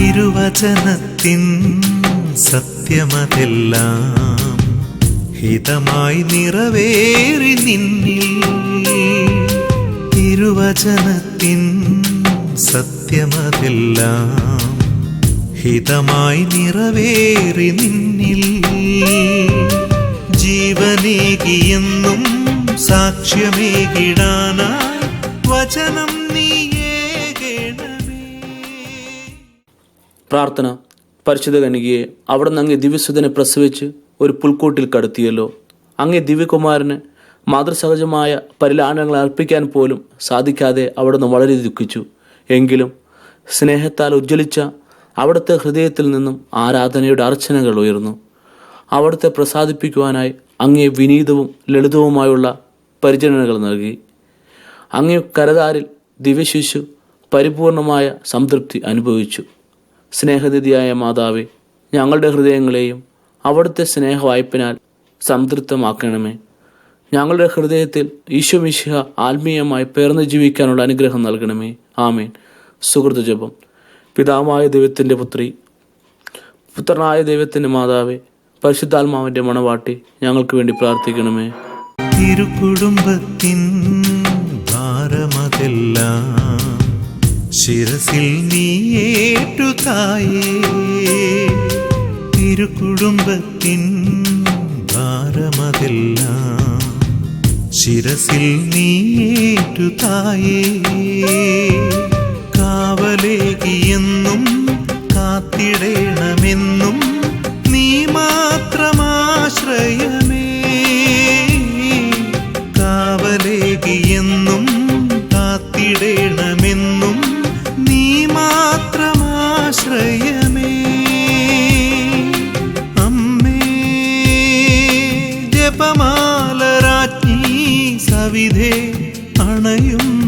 തിരുവചനത്തിൻ സത്യമതെല്ലാം ഹിതമായി നിറവേറി നിന്നിൽ തിരുവചനത്തിൻ സത്യമതെല്ലാം ഹിതമായി നിറവേറി നിന്നിൽ ജീവനേകിയെന്നും സാക്ഷ്യമേകിടാനായി വചനം നീയേകണമേ പ്രാർത്ഥന പരിശുദ്ധ കനികയെ അവിടെ നിന്ന് അങ്ങേ ദിവ്യസുതനെ പ്രസവിച്ച് ഒരു പുൽക്കൂട്ടിൽ കടത്തിയല്ലോ. അങ്ങേ ദിവ്യകുമാരന് മാതൃസഹജമായ പരിലാളനങ്ങൾ അർപ്പിക്കാൻ പോലും സാധിക്കാതെ അവിടുന്ന് വളരെ ദുഃഖിച്ചു. എങ്കിലും സ്നേഹത്താൽ ഉജ്ജ്വലിച്ച അവിടുത്തെ ഹൃദയത്തിൽ നിന്നും ആരാധനയുടെ അർച്ചനകൾ ഉയർന്നു. അവിടുത്തെ പ്രസാദിപ്പിക്കുവാനായി അങ്ങേ വിനീതവും ലളിതവുമായുള്ള പരിചരണകൾ നൽകി. അങ്ങേ കരതാരിൽ ദിവ്യശിശു പരിപൂർണമായ സംതൃപ്തി അനുഭവിച്ചു. സ്നേഹനിധിയായ മാതാവെ ഞങ്ങളുടെ ഹൃദയങ്ങളെയും അവിടുത്തെ സ്നേഹവായ്പിനാൽ സംതൃപ്തമാക്കണമേ. ഞങ്ങളുടെ ഹൃദയത്തിൽ ഈശോമിശിഹ ആത്മീയമായി പേർന്ന് ജീവിക്കാനുള്ള അനുഗ്രഹം നൽകണമേ. ആമേൻ. സുഹൃത്ത് ജപം. പിതാവായ ദൈവത്തിന്റെ പുത്രി പുത്രനായ ദൈവത്തിന്റെ മാതാവ് പരിശുദ്ധാത്മാവിന്റെ മണവാട്ടി ഞങ്ങൾക്ക് വേണ്ടി പ്രാർത്ഥിക്കണമേ. തിരുക്കുടുംബത്തിൻ ഭാരമതെല്ലാം ശിരസിൽ നീ തായേ തിരുക്കുടുംബത്തിൻ ഭാരമതെല്ലാം ശിരസിൽ നീ തായേ കാവലേകിയെന്നും കാത്തിടേണമെന്നും നീ മാത്രമാശ്രയമേ. കാവലേകിയെന്നും ജപമാലരാജ്ഞി സവിധേ അണയുന്നു. മക്കൾ